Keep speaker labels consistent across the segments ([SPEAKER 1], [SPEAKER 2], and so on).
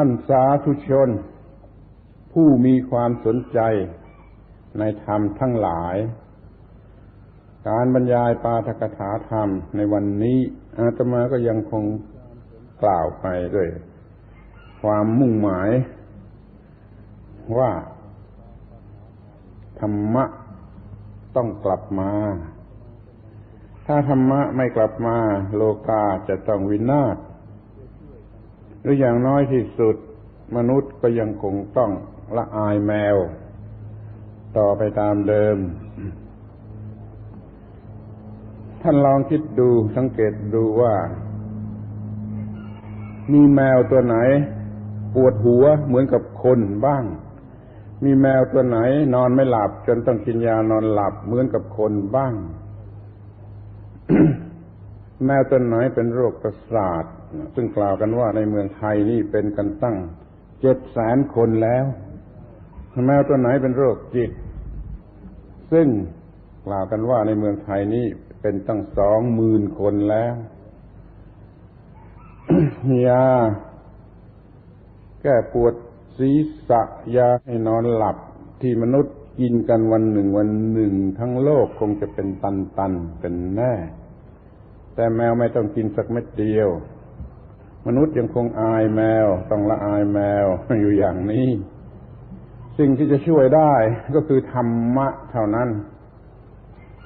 [SPEAKER 1] ท่านสาธุชน ผู้มีความสนใจในธรรมทั้งหลาย การบรรยายปาทกถาธรรมในวันนี้อาตมาก็ยังคงกล่าวไปด้วย ความมุ่งหมายว่า ธรรมะต้องกลับมา ถ้าธรรมะไม่กลับมา โลกาจะต้องวินาศ รืออย่างน้อยที่สุด มนุษย์ก็ยังคงต้องละอายแมว ต่อไปตามเดิม ท่านลองคิดดูสังเกตดูว่า มีแมวตัวไหน ปวดหัวเหมือนกับคนบ้าง มีแมวตัวไหน นอนไม่หลับ จนต้องกินยานอนหลับเหมือนกับคนบ้าง แมวตัวไหนเป็นโรคประสาท ซึ่งกล่าวกันว่าในเมืองไทยนี่เป็นกันตั้งเจ็ดแสนคนแล้วแมวตัวไหนเป็นโรคจิต ซึ่งกล่าวกันว่าในเมืองไทยนี่เป็นตั้งสองหมื่นคนแล้วยาแก้ปวดศีรษะยาให้นอนหลับที่มนุษย์กินกันวันหนึ่งวันหนึ่ง ทั้งโลกคงจะเป็นตันตันเป็นแน่ แต่แมวไม่ต้องกินสักเม็ดเดียว มนุษย์ยังคงอายแมว ต้องละอายแมวอยู่อย่างนี้ สิ่งที่จะช่วยได้ก็คือธรรมะเท่านั้น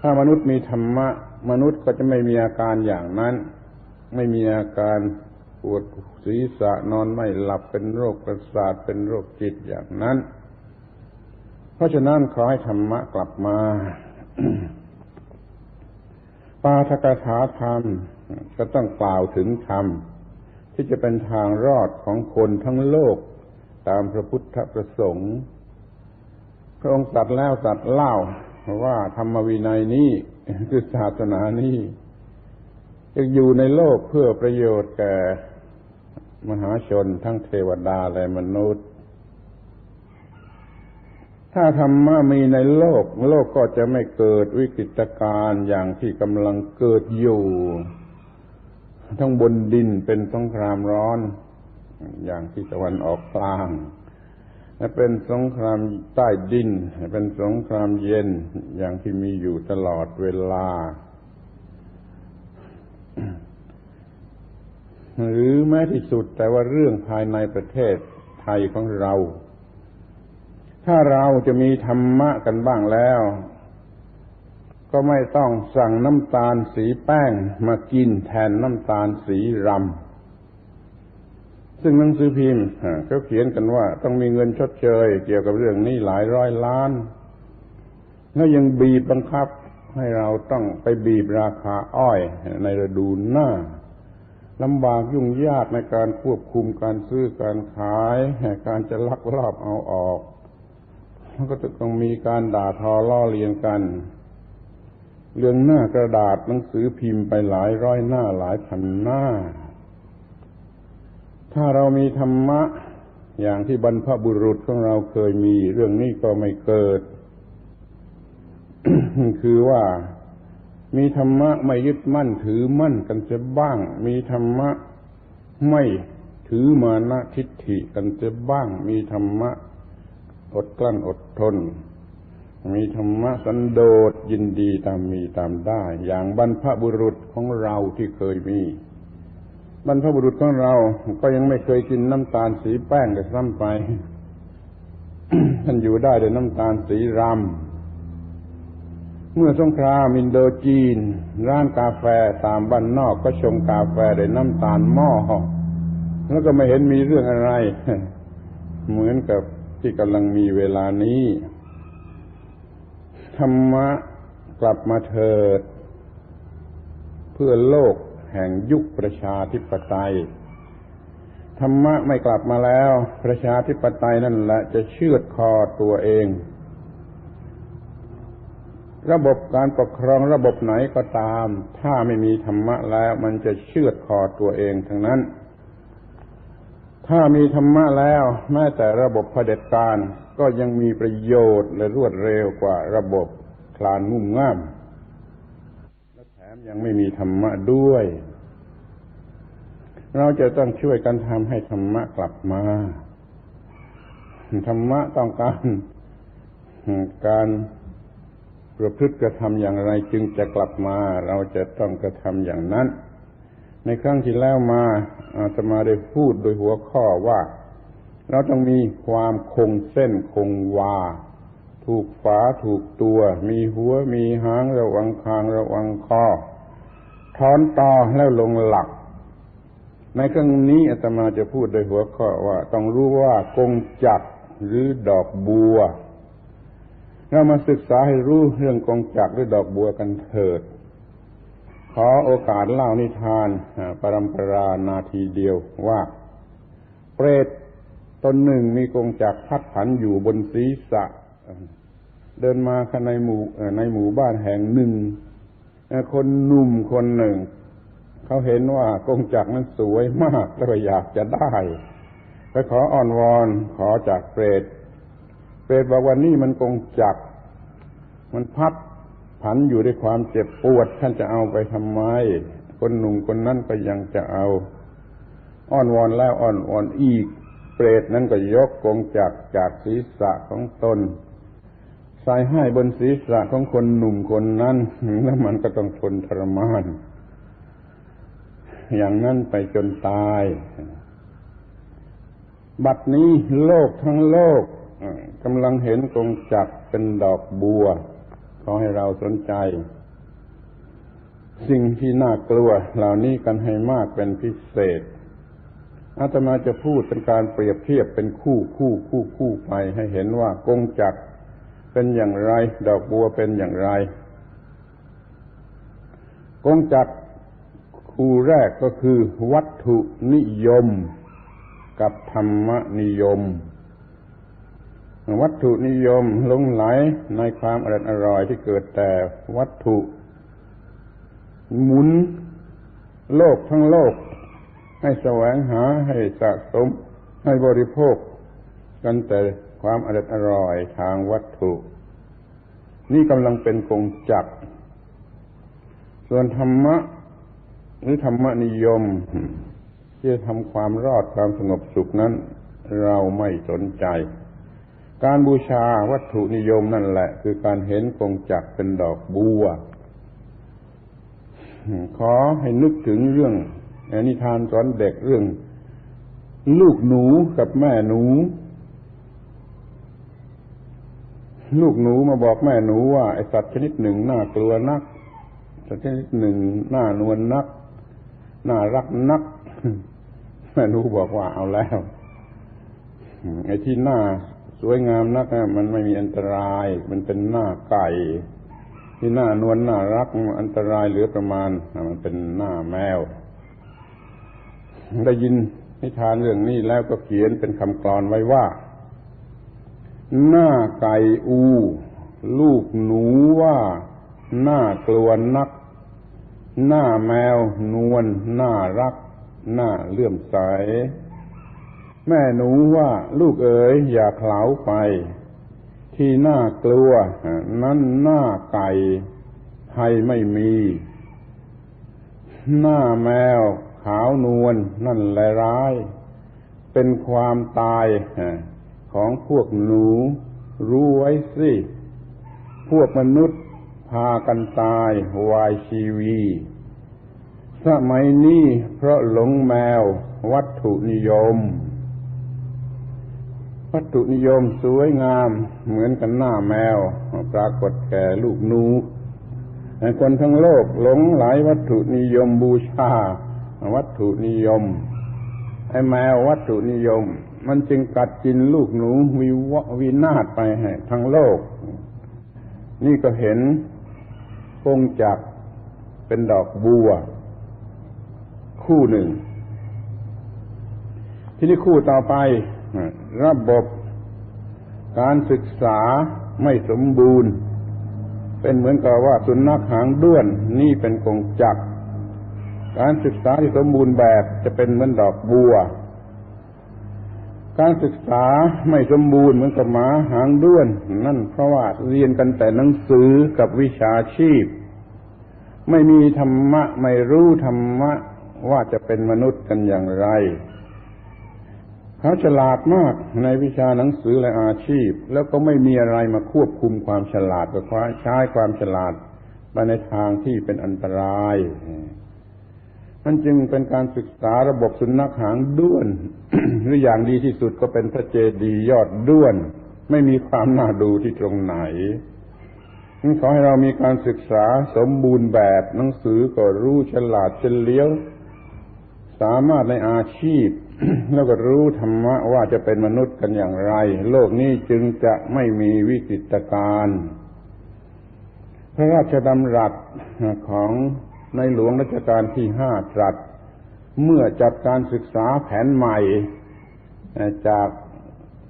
[SPEAKER 1] ถ้ามนุษย์มีธรรมะ มนุษย์ก็จะไม่มีอาการอย่างนั้น ไม่มีอาการปวดศีรษะนอนไม่หลับเป็นโรคประสาทเป็นโรคจิตอย่างนั้น เพราะฉะนั้นขอให้ธรรมะกลับมา ปาทกถาธรรม ก็ต้องกล่าวถึงธรรม ที่จะเป็นทางรอดของคนทั้งโลกตามพระพุทธประสงค์ พระองค์ตรัสแล้วตรัสเล่าว่าธรรมวินัยนี้คือศาสนานี้จะอยู่ในโลกเพื่อประโยชน์แก่มหาชนทั้งเทวดาและมนุษย์ ถ้าธรรมะมีในโลก โลกก็จะไม่เกิดวิกฤตการณ์อย่างที่กำลังเกิดอยู่ ทั้งบนดินเป็นสงครามร้อน อย่างที่ตะวันออกกลาง และเป็นสงครามใต้ดิน เป็นสงครามเย็นอย่างที่มีอยู่ตลอดเวลา หรือแม้ที่สุดแต่ว่าเรื่องภายในประเทศไทยของเรา ถ้าเราจะมีธรรมะกันบ้างแล้ว ก็ไม่ต้องสั่งน้ำตาลสีแป้งมากินแทนน้ำตาลสีรำซึ่งหนังสือพิมพ์เขาเขียนกันว่า ต้องมีเงินชดเชย เกี่ยวกับเรื่องนี้หลายร้อยล้าน แล้วยังบีบบังคับให้เราต้องไปบีบราคาอ้อยในฤดูหน้าลำบากยุ่งยากในการควบคุมการซื้อการขายการจะลักลอบเอาออกมันก็จะต้องมีการด่าทอล่อเลียนกัน เรื่องหน้ากระดาษหนังสือพิมพ์ไปหลายร้อยหน้าหลายพันหน้า ถ้าเรามีธรรมะ อย่างที่บรรพบุรุษของเราเคยมี เรื่องนี้ก็ไม่เกิด คือว่ามีธรรมะไม่ยึดมั่นถือมั่นกันเสียบ้าง มีธรรมะไม่ถือมานะทิฏฐิกันเสียบ้าง มีธรรมะ อดกลั้นอดทน มีธรรมะสันโดษยินดีตามมีตามได้ อย่างบรรพบุรุษของเราที่เคยมี บรรพบุรุษของเราก็ยังไม่เคยกินน้ำตาลสีแป้งเลยซ้ำไป ท่านอยู่ได้ด้วยน้ำตาลสีรำเมื่อสงครามอินโดจีน ร้านกาแฟตามบ้านนอกก็ชงกาแฟด้วยน้ำตาลหม้อแล้วก็ไม่เห็นมีเรื่องอะไร เหมือนกับที่กำลังมีเวลานี้ ธรรมะกลับมาเถิด เพื่อโลกแห่งยุคประชาธิปไตย ธรรมะไม่กลับมาแล้ว ประชาธิปไตยนั่นแหละจะเชือดคอตัวเอง ระบบการปกครองระบบไหนก็ตาม ถ้าไม่มีธรรมะแล้วมันจะเชือดคอตัวเองทั้งนั้น ถ้ามีธรรมะแล้วแม้แต่ระบบเผด็จการ ก็ยังมีประโยชน์และรวดเร็วกว่าระบบคลานงุ่มง่าม และแถมยังไม่มีธรรมะด้วย เราจะต้องช่วยกันทำให้ธรรมะกลับมา ธรรมะต้องการ การประพฤติกระทำอย่างไรจึงจะกลับมา เราจะต้องกระทำอย่างนั้น ในครั้งที่แล้วมาอาตมาได้พูดโดยหัวข้อว่า เราต้องมีความคงเส้นคงวา ถูกฝาถูกตัว มีหัวมีหางระวังคางระวังคอถอนต่อแล้วลงหลัก ในครั้งนี้อาตมาจะพูดโดยหัวข้อว่า ต้องรู้ว่ากงจักหรือดอกบัว เรามาศึกษาให้รู้เรื่องกงจักหรือดอกบัวกันเถิด ขอโอกาสเล่านิทานปรำปรานาทีเดียวว่า เปรต ตนหนึ่งมีกงจักพัดผันอยู่บนศีรษะ เดินมาในหมู่ในหมู่บ้านแห่งหนึ่ง คนหนุ่มคนหนึ่ง เขาเห็นว่ากงจักนั้นสวยมากแล้วก็อยากจะได้ไปขออ้อนวอนขอจากเปรต เปรตบอกว่านี่มันกงจัก มันพัดผันอยู่ด้วยความเจ็บปวด ท่านจะเอาไปทำไม คนหนุ่มคนนั้นก็ยังจะเอา อ้อนวอนแล้วอ้อนวอนอีก เปรตนั้นก็ยกกงจักจากศีรษะของตนใส่ให้บนศีรษะของคนหนุ่มคนนั้นแล้วมันก็ต้องทนทรมาน อย่างนั้นไปจนตาย บัดนี้โลกทั้งโลกกำลังเห็นกงจักเป็นดอกบัว ขอให้เราสนใจ สิ่งที่น่ากลัวเหล่านี้กันให้มากเป็นพิเศษ อาตมาจะพูดเป็นการเปรียบเทียบเป็นคู่คู่คู่คู่ไปให้เห็นว่ากงจักเป็นอย่างไร ดอกบัวเป็นอย่างไร กงจักคู่แรกก็คือวัตถุนิยม กับธรรมนิยม วัตถุนิยมลงไหลในความอร่อยอร่อยที่เกิดแต่วัตถุ หมุน โลกทั้งโลก ให้แสวงหาให้สะสมให้บริโภค กันแต่ความอร่อยอร่อยทางวัตถุ นี่กำลังเป็นกงจักส่วนธรรมะหรือธรรมนิยม ที่จะทำความรอดความสงบสุขนั้น เราไม่สนใจ การบูชาวัตถุนิยมนั่นแหละ คือการเห็นกงจักเป็นดอกบัวขอให้นึกถึงเรื่อง นิทานสอนเด็กเรื่อง ลูกหนูกับแม่หนู ลูกหนูมาบอกแม่หนูว่าไอสัตว์ชนิดหนึ่งน่ากลัวนัก สัตว์ชนิดหนึ่งน่านวลนัก น่ารักนัก แม่หนูบอกว่าเอาแล้วไอ้ที่หน่าสวยงามนักมันไม่มีอันตราย มันเป็นหน้าไก่ ที่หน้านวลน่ารักอันตรายเหลือประมาณมันเป็นหน้าแมว ได้ยินนิทานเรื่องนี้แล้วก็เขียนเป็นคำกรอนไว้ว่า หน้าไก่อู ลูกหนูว่า หน้ากลัวนัก หน้าแมวนวลน่ารัก หน้าเลื่อมใส แม่หนูว่าลูกเอ๋ยอย่าเขลาไป ที่น่ากลัว นั้นหน้าไก่ไทยไม่มี หน้าแมว ขาวนวลนั่นแหละร้าย เป็นความตายของพวกหนูรู้ไว้สิ พวกมนุษย์พากันตายวายชีวี สมัยนี้เพราะหลงแมววัตถุนิยม วัตถุนิยมสวยงามเหมือนกันหน้าแมว ปรากฏแก่ลูกนูคนทั้งโลกหลงไหลวัตถุนิยมบูชา วัตถุนิยม ไอ้แมววัตถุนิยม มันจึงกัดกินลูกหนูวิววินาศไปให้ทั้งโลก นี่ก็เห็นคงจักเป็นดอกบัว คู่หนึ่ง ที่นี่คู่ต่อไประบบการศึกษาไม่สมบูรณ์ เป็นเหมือนกับว่าสุนัขหางด้วน นี่เป็นกงจัก การศึกษาที่สมบูรณ์แบบจะเป็นเหมือนดอกบัว การศึกษาไม่สมบูรณ์เหมือนกับหมาหางด้วน นั่นเพราะว่าเรียนกันแต่หนังสือกับวิชาชีพ ไม่มีธรรมะไม่รู้ธรรมะว่าจะเป็นมนุษย์กันอย่างไร เขาฉลาดมากในวิชาหนังสือและอาชีพ แล้วก็ไม่มีอะไรมาควบคุมความฉลาดก็ใช้ความฉลาดไปในทางที่เป็นอันตราย มันจึงเป็นการศึกษาระบบสุนัขหางด้วน หรืออย่างดีที่สุดก็เป็นพระเจดียอดด้วน ไม่มีความน่าดูที่ตรงไหนขอให้เรามีการศึกษาสมบูรณ์แบบหนังสือก็รู้ฉลาดเฉลียว สามารถในอาชีพ แล้วก็รู้ธรรมะว่าจะเป็นมนุษย์กันอย่างไร โลกนี้จึงจะไม่มีวิกฤตการ พระราชดำรัสของ ในหลวงรัชกาลที่ห้าตรัส เมื่อจัดการศึกษาแผนใหม่จาก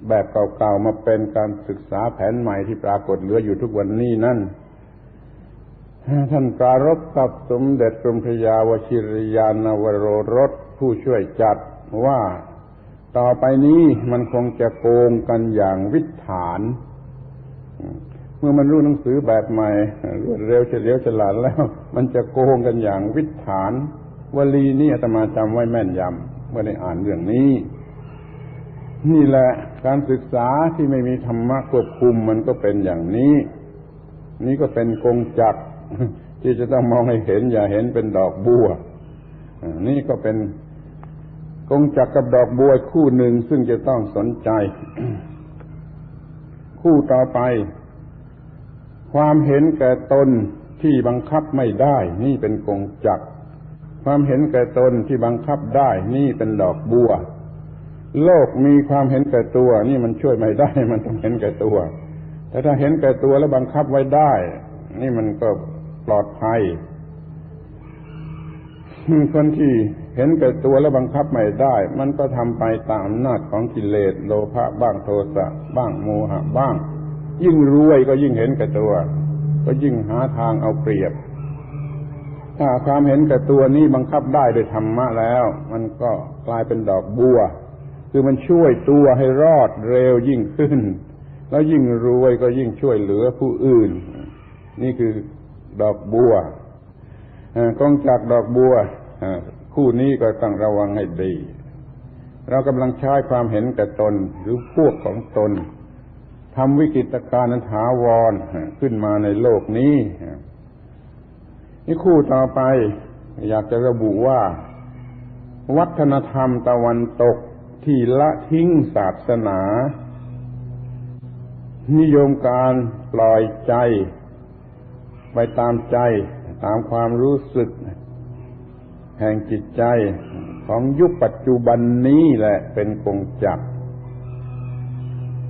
[SPEAKER 1] แบบเก่าๆมาเป็นการศึกษาแผนใหม่ที่ปรากฏเหลืออยู่ทุกวันนี้นั่นท่านปรารบกับสมเด็จกรมพระยาวชิรยานวโรรสผู้ช่วยจัดว่าต่อไปนี้มันคงจะโกงกันอย่างวิถฐาน มื่อมันรู้หนังสือแบบใหม่รวดเร็วเฉลียวฉลาดแล้ว มันจะโกงกันอย่างวิถานวลีนี้อาตมาจำไว้แม่นยำเมื่อได้อ่านเรื่องนี้ นี่แหละการศึกษาที่ไม่มีธรรมะควบคุมมันก็เป็นอย่างนี้ นี่ก็เป็นกงจักรที่จะต้องมองให้เห็นอย่าเห็นเป็นดอกบัวนี่ก็เป็นกงจักรกับดอกบัวคู่หนึ่งซึ่งจะต้องสนใจ คู่ต่อไป ความเห็นแก่ตนที่บังคับไม่ได้ นี่เป็นกงจักความเห็นแก่ตนที่บังคับได้ นี่เป็นดอกบัว โลกมีความเห็นแก่ตัว นี่มันช่วยไม่ได้ มันต้องเห็นแก่ตัว แต่ถ้าเห็นแก่ตัวแล้วบังคับไว้ได้ นี่มันก็ปลอดภัยคนที่เห็นแก่ตัวแล้วบังคับไม่ได้ มันก็ทำไปตามอำนาจของกิเลสโลภะบ้างโทสะบ้างโมหะบ้าง ยิ่งรวยก็ยิ่งเห็นแก่ตัว ก็ยิ่งหาทางเอาเปรียบ ถ้าความเห็นแก่ตัวนี้บังคับได้โดยธรรมะแล้ว มันก็กลายเป็นดอกบัว คือมันช่วยตัวให้รอดเร็วยิ่งขึ้น แล้วยิ่งรวยก็ยิ่งช่วยเหลือผู้อื่น นี่คือดอกบัวกองจากดอกบัวคู่นี้ก็ต้องระวังให้ดี เรากำลังใช้ความเห็นแก่ตนหรือพวกของตน ทำวิกฤตการณ์นั้นถาวรขึ้นมาในโลกนี้นี่คู่ต่อไป อยากจะระบุว่า วัฒนธรรมตะวันตกที่ละทิ้งศาสนา นิยมการปล่อยใจ ไปตามใจตามความรู้สึก แห่งจิตใจของยุคปัจจุบันนี้แหละเป็นกงจัก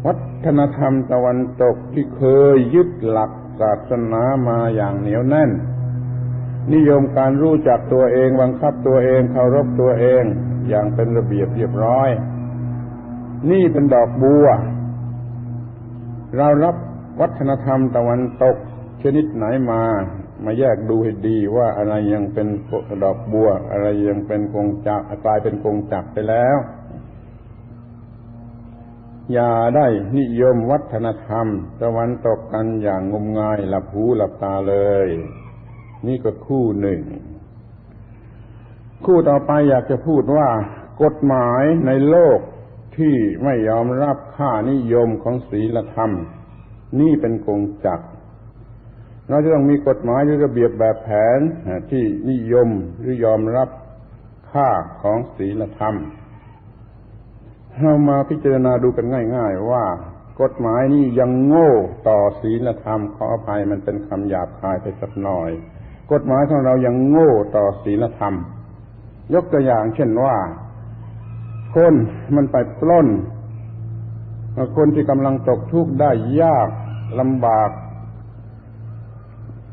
[SPEAKER 1] วัฒนธรรมตะวันตกที่เคยยึดหลักศาสนามาอย่างเหนียวแน่น นิยมการรู้จักตัวเองบังคับตัวเองเคารพตัวเองอย่างเป็นระเบียบเรียบร้อย นี่เป็นดอกบัว เรารับวัฒนธรรมตะวันตกชนิดไหนมา มาแยกดูให้ดีว่าอะไรยังเป็นดอกบัว อะไรยังเป็นกงจักกลายเป็นกงจักไปแล้ว อย่าได้นิยมวัฒนธรรมตะวันตกกันอย่างงมงายหลับหูหลับตาเลย นี่ก็คู่หนึ่ง คู่ต่อไปอยากจะพูดว่ากฎหมายในโลกที่ไม่ยอมรับค่านิยมของศีลธรรม นี่เป็นกงจักรเราจะต้องมีกฎหมายหรือระเบียบแบบแผนที่นิยมหรือยอมรับค่าของศีลธรรม เรามาพิจารณาดูกันง่าย ๆ ว่ากฎหมายนี้ยังโง่ต่อศีลธรรมขออภัยมันเป็นคำหยาบคายไปสักหน่อย กฎหมายของเรายังโง่ต่อศีลธรรม ยกตัวอย่างเช่นว่า คนมันไปปล้น คนที่กำลังตกทุกข์ได้ยากลำบาก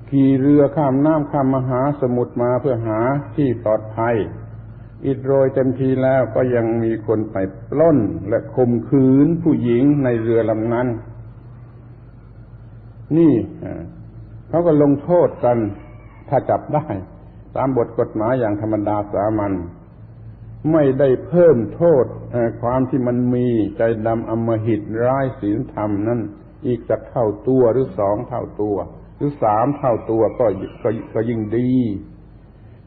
[SPEAKER 1] ขี่เรือข้ามน้ำข้ามมหาสมุทรมาเพื่อหาที่ปลอดภัย อิดโรยเต็มทีแล้วก็ยังมีคนไปปล้นและข่มขืนผู้หญิงในเรือลำนั้น นี่เขาก็ลงโทษกันถ้าจับได้ ตามบทกฎหมายอย่างธรรมดาสามัญไม่ได้เพิ่มโทษความที่มันมีใจดำอมหิตร้ายศีลธรรมนั้นอีกสักเท่าตัวหรือสองเท่าตัว หรือสามเท่าตัวก็ก็ก็ยิ่งดี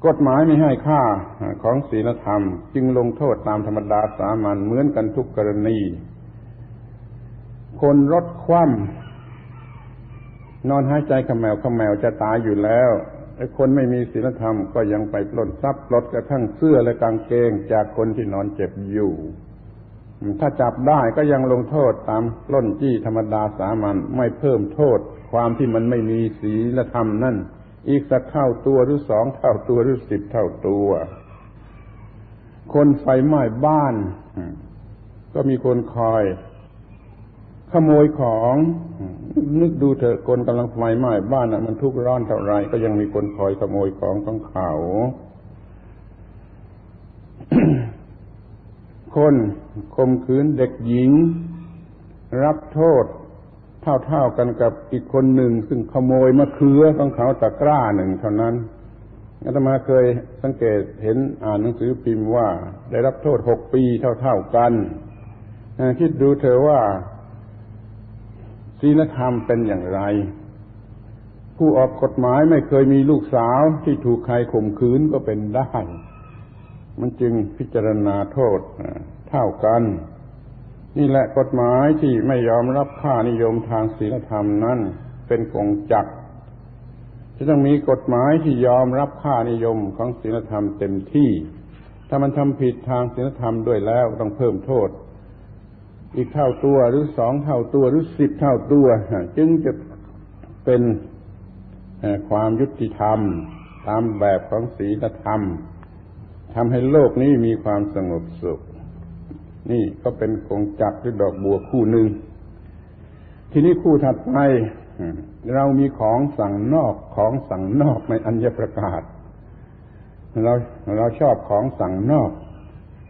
[SPEAKER 1] กฎหมายไม่ให้ค่าของศีลธรรม จึงลงโทษตามธรรมดาสามัญเหมือนกันทุกกรณี คนรถคว่ำนอนหายใจขมแมวขมแมวจะตายอยู่แล้วไอ้คนไม่มีศีลธรรมก็ยังไปปล้นทรัพย์ปลดกระทั่งเสื้อและกางเกงจากคนที่นอนเจ็บอยู่ ถ้าจับได้ก็ยังลงโทษตามปล้นจี้ธรรมดาสามัญไม่เพิ่มโทษความที่มันไม่มีศีลธรรมนั่น อีกสักเท่าตัวหรือสองเท่าตัวหรือสิบเท่าตัว คนไฟไหม้บ้าน ก็มีคนคอย ขโมยของนึกดูเถอะคนกำลังไฟไหม้บ้านน่ะ มันทุกข์ร้อนเท่าไรก็ยังมีคนคอยขโมยของของเขา คนข่มขืนเด็กหญิง รับโทษ เท่าๆกันกับอีกคนหนึ่ง ซึ่งขโมยมะเขือของเขาตะกร้าหนึ่งเท่านั้นอาตมาเคยสังเกตเห็นอ่านหนังสือพิมพ์ว่า ได้รับโทษหกปีเท่าๆกันคิดดูเธอว่าศีลธรรมเป็นอย่างไร ผู้ออกกฎหมายไม่เคยมีลูกสาวที่ถูกใครข่มขืนก็เป็นได้ มันจึงพิจารณาโทษเท่ากัน นี่แหละกฎหมายที่ไม่ยอมรับค่านิยมทางศีลธรรมนั้นเป็นกงจักจะต้องมีกฎหมายที่ยอมรับค่านิยมของศีลธรรมเต็มที่ ถ้ามันทำผิดทางศีลธรรมด้วยแล้วต้องเพิ่มโทษ อีกเท่าตัวหรือสองเท่าตัวหรือสิบเท่าตัว จึงจะเป็นความยุติธรรม ตามแบบของศีลธรรมทำให้โลกนี้มีความสงบสุข นี่ก็เป็นกงจักรหรือดอกบัวคู่หนึ่ง ทีนี้คู่ถัดไปเรามีของสั่งนอกของสั่งนอกในอัญญประกาศ เราเราชอบของสั่งนอก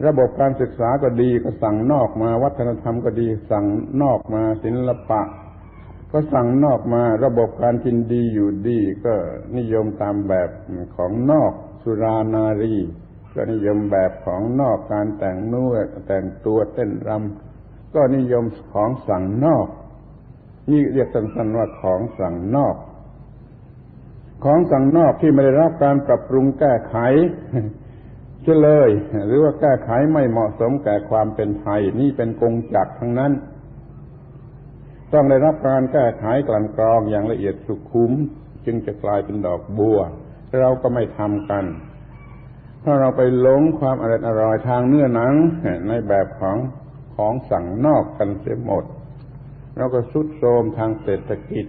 [SPEAKER 1] ระบบการศึกษาก็ดีก็สั่งนอกมา วัฒนธรรมก็ดีสั่งนอกมาศิลปะ ก็สั่งนอกมา ระบบการกินดีอยู่ดีก็นิยมตามแบบของนอกสุรานารี ก็นิยมแบบของนอกการแต่งนุ่งแต่งตัวเต้นรำก็นิยมของสั่งนอก นี่เรียกสั้นๆว่าของสั่งนอก ของสั่งนอกที่ไม่ได้รับการปรับปรุงแก้ไขเฉลย หรือว่าแก้ไขไม่เหมาะสมแก่ความเป็นไทย นี่เป็นกงจักทั้งนั้น ต้องได้รับการแก้ไขกลั่นกรองอย่างละเอียดสุขุม จึงจะกลายเป็นดอกบัว เราก็ไม่ทำกัน ถ้าเราไปหลงความอร่อยอร่อยทางเนื้อหนัง ในแบบของของสั่งนอกกันเสียหมด เราก็สุดโทมทางเศรษฐกิจ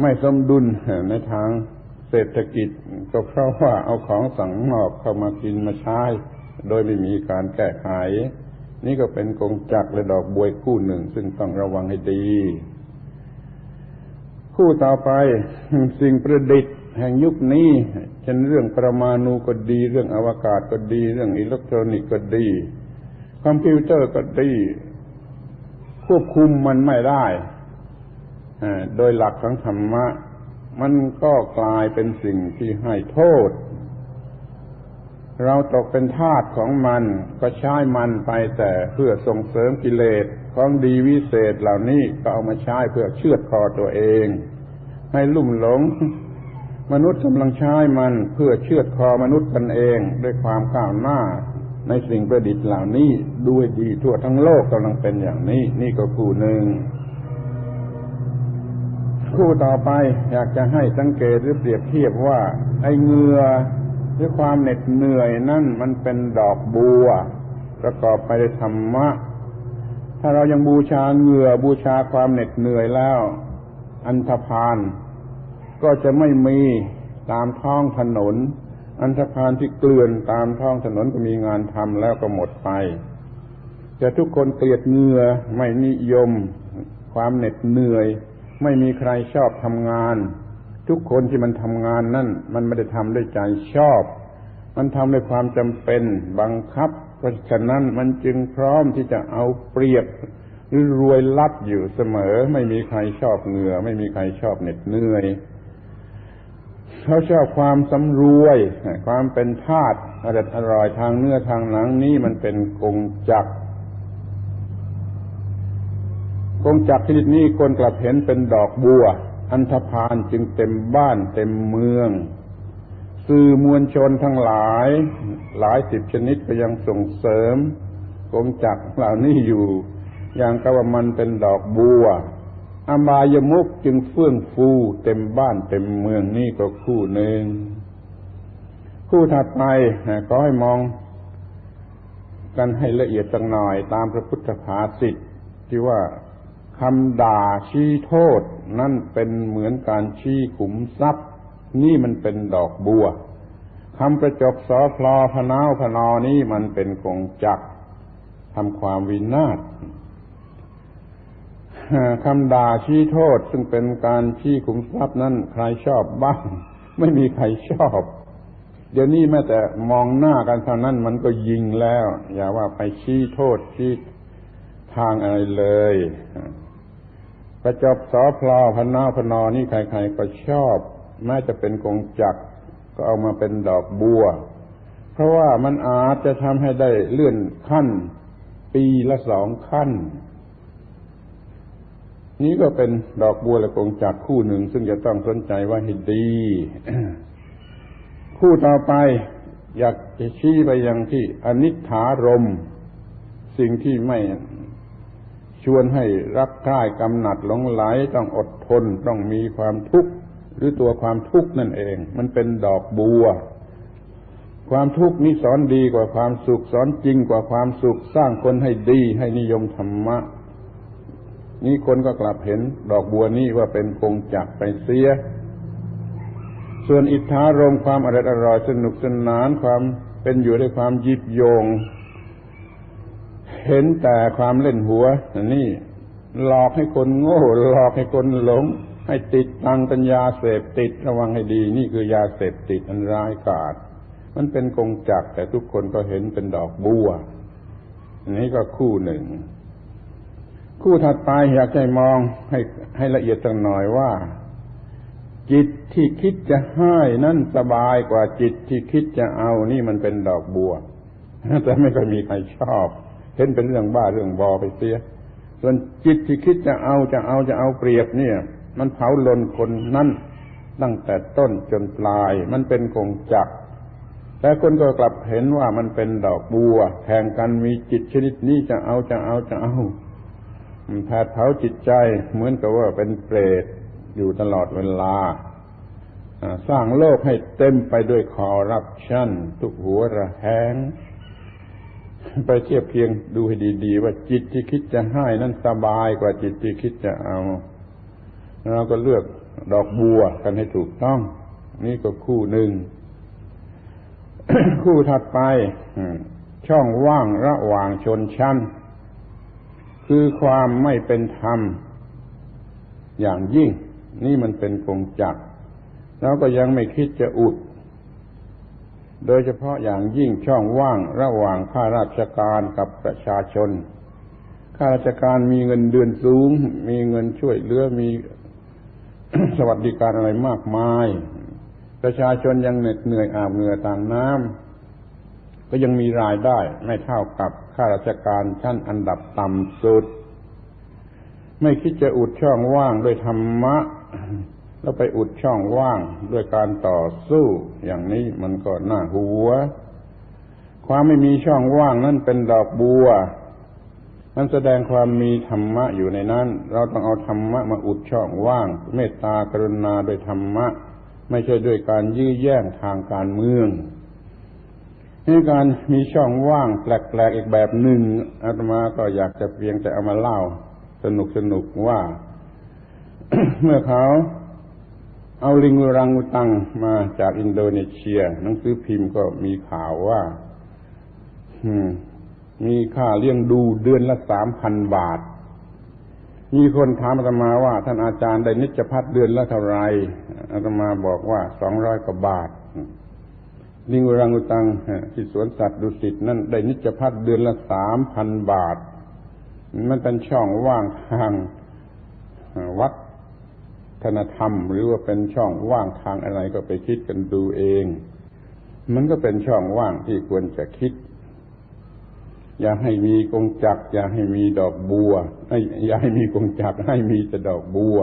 [SPEAKER 1] ไม่สมดุลในทางเศรษฐกิจ ก็เพราะว่าเอาของสั่งนอกเข้ามากินมาใช้ โดยไม่มีการแก้ไข นี่ก็เป็นกงจักและดอกบวยคู่หนึ่ง ซึ่งต้องระวังให้ดี คู่ต่อไปสิ่งประดิษฐ์ แห่งยุคนี้เช่นเรื่องปรมาณูก็ดี เรื่องอวกาศก็ดี เรื่องอิเล็กทรอนิกส์ก็ดี คอมพิวเตอร์ก็ดี ควบคุมมันไม่ได้โดยหลักของธรรมะ มันก็กลายเป็นสิ่งที่ให้โทษ เราตกเป็นทาสของมันก็ใช้มันไปแต่เพื่อส่งเสริมกิเลสของดีวิเศษเหล่านี้ก็เอามาใช้เพื่อเชือดคอตัวเอง ให้ลุ่มหลง มนุษย์กำลังใช้มันเพื่อเชือดคอมนุษย์กันเองด้วยความก้าวหน้า ในสิ่งประดิษฐ์เหล่านี้ด้วยดีทั่วทั้งโลกกำลังเป็นอย่างนี้ นี่ก็คู่หนึ่งคู่ต่อไปอยากจะให้สังเกตหรือเปรียบเทียบว่า ไอ้เงือหรือความเหน็ดเหนื่อยนั่นมันเป็นดอกบัว ประกอบไปด้วยธรรมะ ถ้าเรายังบูชาเงือบูชาความเหน็ดเหนื่อยแล้ว อันธพาล ก็จะไม่มีตามท้องถนน อันธพาลที่เกลื่อนตามท้องถนนก็มีงานทำแล้วก็หมดไปจะทุกคนเกลียดเหงื่อไม่นิยม ความเหน็ดเหนื่อย ไม่มีใครชอบทำงาน ทุกคนที่มันทำงานนั่นมันไม่ได้ทำด้วยใจชอบ มันทำด้วยความจำเป็นบังคับ เพราะฉะนั้นมันจึงพร้อมที่จะเอาเปรียบหรือรวยลัดอยู่เสมอ ไม่มีใครชอบเหงื่อ ไม่มีใครชอบเหน็ดเหนื่อย เขาชอบความสำรวย ความเป็นธาตุอร่อยอร่อยทางเนื้อทางหนังนี้มันเป็นกงจักกงจักชนิดนี้คนกลับเห็นเป็นดอกบัว อันธพาลจึงเต็มบ้านเต็มเมือง สื่อมวลชนทั้งหลาย หลายสิบชนิดก็ยังส่งเสริมกงจักเหล่านี้อยู่ อย่างกว่ามันเป็นดอกบัว อบายมุกจึงเฟื่องฟูเต็มบ้านเต็มเมืองนี่ก็คู่หนึ่ง คู่ถัดไปก็ให้มองกันให้ละเอียดสักหน่อยตามพระพุทธภาษิตที่ว่าคำด่าชี้โทษ นั่นเป็นเหมือนการชี้ขุมทรัพย์ นี่มันเป็นดอกบัวคำประจบสอพลอพนาวพนอนี้มันเป็นกงจักทำความวินาศ คำด่าชี้โทษ ซึ่งเป็นการชี้ขุมทรัพย์นั้นใครชอบบ้าง ไม่มีใครชอบ เดี๋ยวนี้แม้แต่มองหน้ากันเท่านั้นมันก็ยิงแล้ว อย่าว่าไปชี้โทษชี้ทางอะไรเลยประจบสอพลอพนาพนอนี่ใครๆก็ชอบ แม้จะเป็นกงจักก็เอามาเป็นดอกบัว เพราะว่ามันอาจจะทำให้ได้เลื่อนขั้น ปีละสองขั้น นี้ก็เป็นดอกบัวและกงจักคู่หนึ่ง ซึ่งจะต้องสนใจว่าให้ดี คู่ต่อไปอยากจะชี้ไปยังที่อนิถารม สิ่งที่ไม่ชวนให้รักใคร่กำหนัดหลงไหลต้องอดทนต้องมีความทุกข์หรือตัวความทุกข์นั่นเอง มันเป็นดอกบัว ความทุกข์นี้สอนดีกว่าความสุขสอนจริงกว่าความสุขสร้างคนให้ดีให้นิยมธรรมะ นี่คนก็กลับเห็นดอกบัวนี้ว่าเป็นคงจักไปเสีย ส่วนอิทธารมความอร่อยอร่อยสนุกสนานความเป็นอยู่ด้วยความยิบโยง เห็นแต่ความเล่นหัวนี่หลอกให้คนโง่หลอกให้คนหลง ให้ติดตังปัญญาเสพติดระวังให้ดี นี่คือยาเสพติดอันร้ายกาจมันเป็นกงจักแต่ทุกคนก็เห็นเป็นดอกบัวอันนี้ก็คู่หนึ่ง คู่ถัดไปอยากให้มองให้ให้ละเอียดสักหน่อยว่า จิตที่คิดจะให้นั่นสบายกว่าจิตที่คิดจะเอานี่มันเป็นดอกบัวแต่ไม่ค่อยมีใครชอบ เห็นเป็นเรื่องบ้าเรื่องบอไปเสีย ส่วนจิตที่คิดจะเอาจะเอาจะเอาเปรียบเนี่ย มันเผาลนคนนั่นตั้งแต่ต้นจนปลาย มันเป็นคงจักแต่คนก็กลับเห็นว่ามันเป็นดอกบัวแข่งกันมีจิตชนิดนี้จะเอาจะเอาจะเอา แผดเผาจิตใจเหมือนกับว่าเป็นเปรตอยู่ตลอดเวลา สร้างโลกให้เต็มไปด้วยคอรัปชันทุกหัวระแหง ไปเทียบเคียงดูให้ดีๆ ว่าจิตที่คิดจะให้นั้นสบายกว่าจิตที่คิดจะเอา เราก็เลือกดอกบัวกันให้ถูกต้อง นี่ก็คู่หนึ่ง คู่ถัดไปช่องว่างระหว่างชนชั้น คือความไม่เป็นธรรม อย่างยิ่ง นี่มันเป็นกงจักแล้วก็ยังไม่คิดจะอุด โดยเฉพาะอย่างยิ่งช่องว่างระหว่างข้าราชการกับประชาชน ข้าราชการมีเงินเดือนสูง มีเงินช่วยเหลือมีสวัสดิการอะไรมากมาย ประชาชนยังเหน็ดเหนื่อยอาบเหงื่อต่างน้ำก็ยังมีรายได้ไม่เท่ากับ ข้าราชการชั้นอันดับต่ำสุด ไม่คิดจะอุดช่องว่างด้วยธรรมะ แล้วไปอุดช่องว่างด้วยการต่อสู้ อย่างนี้มันก็น่าหัว ความไม่มีช่องว่างนั่นเป็นดอกบัว มันแสดงความมีธรรมะอยู่ในนั้น เราต้องเอาธรรมะมาอุดช่องว่าง เมตตากรุณาโดยธรรมะ ไม่ใช่ด้วยการยื้อแย่งทางการเมือง นี่การมีช่องว่างแปลกๆอีกแบบหนึ่งอาตมาก็อยากจะเพียงแต่เอามาเล่า สนุกๆว่า เมื่อเขาเอาลิงรังอุตังมาจากอินโดนีเซีย หนังสือพิมพ์ก็มีข่าวว่ามีค่าเลี้ยงดูเดือนละสามพันบาท มีคนถามอาตมาว่า ท่านอาจารย์ได้นิจพัฒเดือนละเท่าไรอาตมาบอกว่าสองร้อยกว่าบาท ลิงรังอุตังที่สวนสัตว์ดุสิตนั่นได้นิจพัฒเดือนละสามพันบาท มันเป็นช่องว่างทางวัดธนธรรม หรือว่าเป็นช่องว่างทางอะไรก็ไปคิดกันดูเอง มันก็เป็นช่องว่างที่ควรจะคิด อย่าให้มีกงจัก อย่าให้มีดอกบัวอย่าให้มีกงจักให้มีแต่ดอกบัว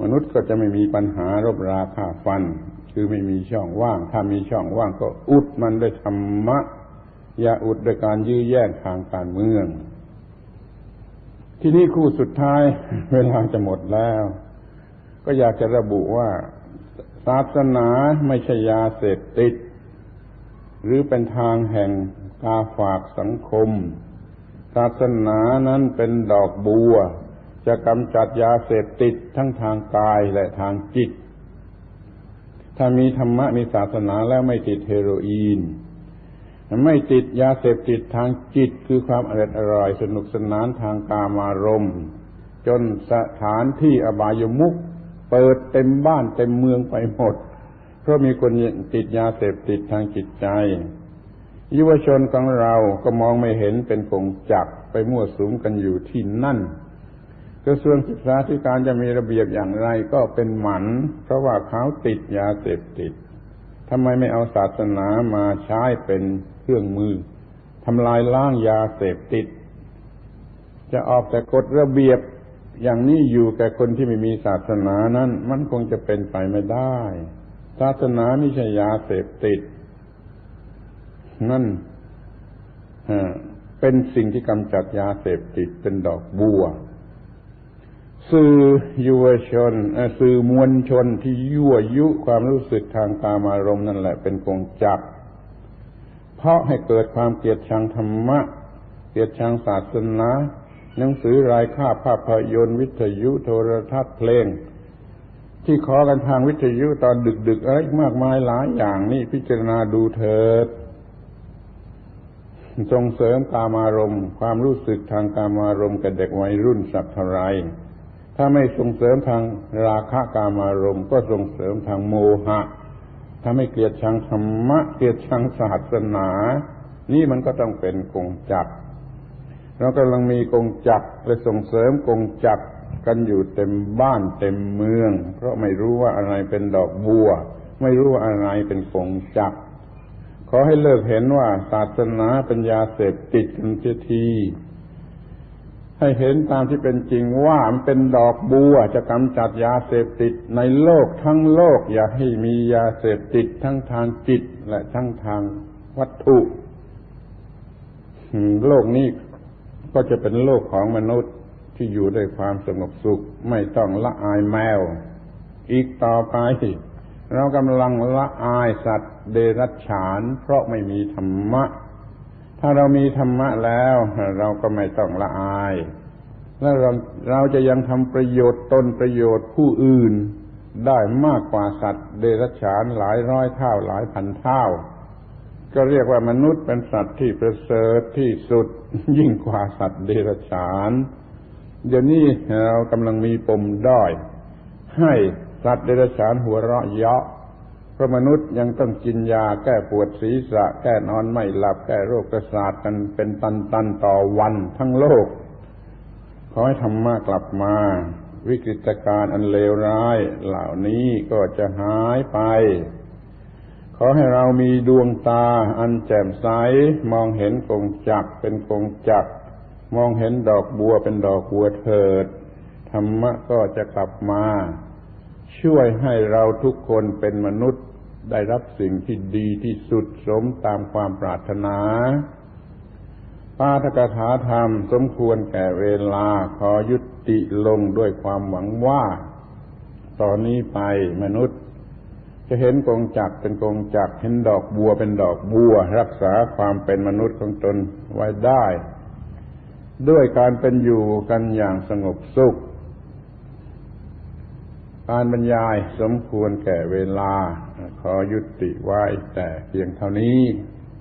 [SPEAKER 1] มนุษย์ก็จะไม่มีปัญหารบราฆ่าฟัน คือไม่มีช่องว่าง ถ้ามีช่องว่างก็อุดมันด้วยธรรมะ อย่าอุดด้วยการยื้อแย่งทางการเมือง ที่นี่คู่สุดท้าย เวลาจะหมดแล้ว ก็อยากจะระบุว่า ศาสนาไม่ใช่ยาเสพติด หรือเป็นทางแห่งกาฝากสังคม ศาสนานั้นเป็นดอกบัว จะกำจัดยาเสพติดทั้งทางกายและทางจิต ถ้ามีธรรมะมีศาสนาแล้วไม่ติดเฮโรอีน ไม่ติดยาเสพติดทางจิตคือความอร่อยอร่อยสนุกสนานทางกามารมณ์จนสถานที่อบายมุขเปิดเต็มบ้านเต็มเมืองไปหมด เพราะมีคนติดยาเสพติดทางจิตใจ ยุวชนของเราก็มองไม่เห็นเป็นกงจักไปมั่วสุมกันอยู่ที่นั่น กระทรวงศึกษาธิการจะมีระเบียบอย่างไรก็เป็นหมัน เพราะว่าเขาติดยาเสพติดทำไมไม่เอาศาสนามาใช้เป็นเครื่องมือทำลายล้างยาเสพติด จะออกแต่กฎระเบียบอย่างนี้อยู่แก่คนที่ไม่มีศาสนานั้น มันคงจะเป็นไปไม่ได้ ศาสนาไม่ใช่ยาเสพติด นั่นเป็นสิ่งที่กำจัดยาเสพติดเป็นดอกบัว สื่อยุวชนสื่อมวลชนที่ยั่วยุความรู้สึกทางกามารมณ์นั่นแหละเป็นกงจักเพราะให้เกิดความเกลียดชังธรรมะ เกลียดชังศาสนาหนังสือรายค่าภาพยนตร์วิทยุโทรทัศน์เพลง ที่ขอกันทางวิทยุตอนดึกๆอะไรมากมายหลายอย่างนี่พิจารณาดูเถิดส่งเสริมกามารมณ์ ความรู้สึกทางกามารมณ์กับเด็กวัยรุ่นสักเท่าไร ถ้าไม่ส่งเสริมทางราคะกามารมณ์ ก็ส่งเสริมทางโมหะถ้าไม่เกลียดชังธรรมะเกลียดชังศาสนา นี่มันก็ต้องเป็นกงจักเรากำลังมีกงจักรและส่งเสริมกงจักกันอยู่เต็มบ้านเต็มเมือง เพราะไม่รู้ว่าอะไรเป็นดอกบัว ไม่รู้ว่าอะไรเป็นกงจักขอให้เลิกเห็นว่าศาสนาเป็นยาเสพติดกันเสียที ให้เห็นตามที่เป็นจริงว่ามันเป็นดอกบัวจะกำจัดยาเสพติดในโลกทั้งโลก อย่าให้มียาเสพติดทั้งทางจิตและทั้งทางวัตถุโลกนี้ก็จะเป็นโลกของมนุษย์ที่อยู่ด้วยความสงบสุข ไม่ต้องละอายแมว อีกต่อไป เรากำลังละอายสัตว์เดรัจฉาน เพราะไม่มีธรรมะ ถ้าเรามีธรรมะแล้ว เราก็ไม่ต้องละอาย และเราเราจะยังทำประโยชน์ตนประโยชน์ผู้อื่น ได้มากกว่าสัตว์ เดรัจฉานหลายร้อยเท่าหลายพันเท่า ก็เรียกว่ามนุษย์เป็นสัตว์ที่ประเสริฐที่สุดยิ่งกว่าสัตว์เดรัจฉานเดี๋ยวนี้เรากำลังมีปมด้อย ให้สัตว์เดรัจฉานหัวเราะเยาะ ราะมนุษย์ยังต้องกินยาแก้ปวดศีรษะ แก้นอนไม่หลับ แก้โรคประสาทกันเป็นตันตันต่อวันทั้งโลก ขอให้ธรรมะกลับมา วิกฤตการณ์อันเลวร้าย เหล่านี้ก็จะหายไป ขอให้เรามีดวงตาอันแจ่มใส มองเห็นกงจักเป็นกงจัก มองเห็นดอกบัวเป็นดอกบัวเถิด ธรรมะก็จะกลับมาช่วยให้เราทุกคนเป็นมนุษย์ ได้รับสิ่งที่ดีที่สุดสมตามความปรารถนาปาทกถาธรรมสมควรแก่เวลาขอยุติลงด้วยความหวังว่า ตอนนี้ไปมนุษย์ จะเห็นกงจักเป็นกงจักเห็นดอกบัวเป็นดอกบัว รักษาความเป็นมนุษย์ของตนไว้ได้ ด้วยการเป็นอยู่กันอย่างสงบสุข การบรรยายสมควรแก่เวลา ขอยุติไว้แต่เพียงเท่านี้